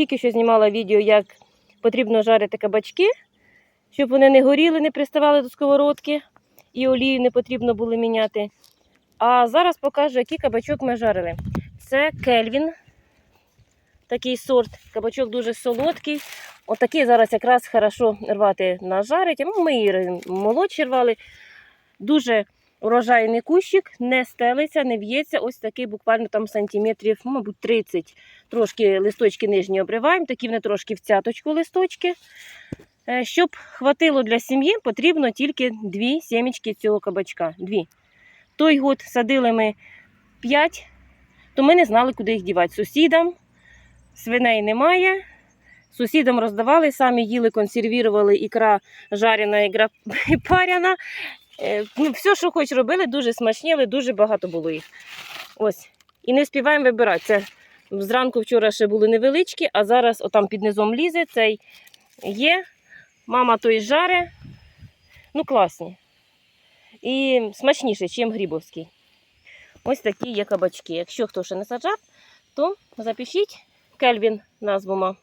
тільки що знімала відео, як потрібно жарити кабачки, щоб вони не горіли, не приставали до сковородки і олію не потрібно було міняти. А зараз покажу, який кабачок ми жарили. Це Кельвін, такий сорт. Кабачок дуже солодкий. Отакий зараз якраз хорошо рвати нажарить. Ну, Ми і молодші рвали. Дуже урожайний кущик, не стелиться, не в'ється. Ось такий буквально там сантиметрів, ну, мабуть, 30. Трошки листочки нижні обриваємо, такі вони трошки в цяточку листочки. Е, Щоб хватило для сім'ї, потрібно тільки дві сімечки цього кабачка. Дві. Той год садили ми 5, то ми не знали, куди їх дівати. Сусідам свиней немає. Сусідам роздавали, самі їли, консервували ікра жарена, ікра паряна. Е, Ну, все, що хоч робили, дуже смачні, але дуже багато було їх. Ось. І не співаємо вибирати. Це зранку вчора ще були невеличкі, а зараз отам під низом лізе, цей є. Мама той жаре. Ну, класні. І смачніше, ніж грибовський. Ось такі є кабачки. Якщо хто ще не саджав, то запишіть Кельвін назву. ма.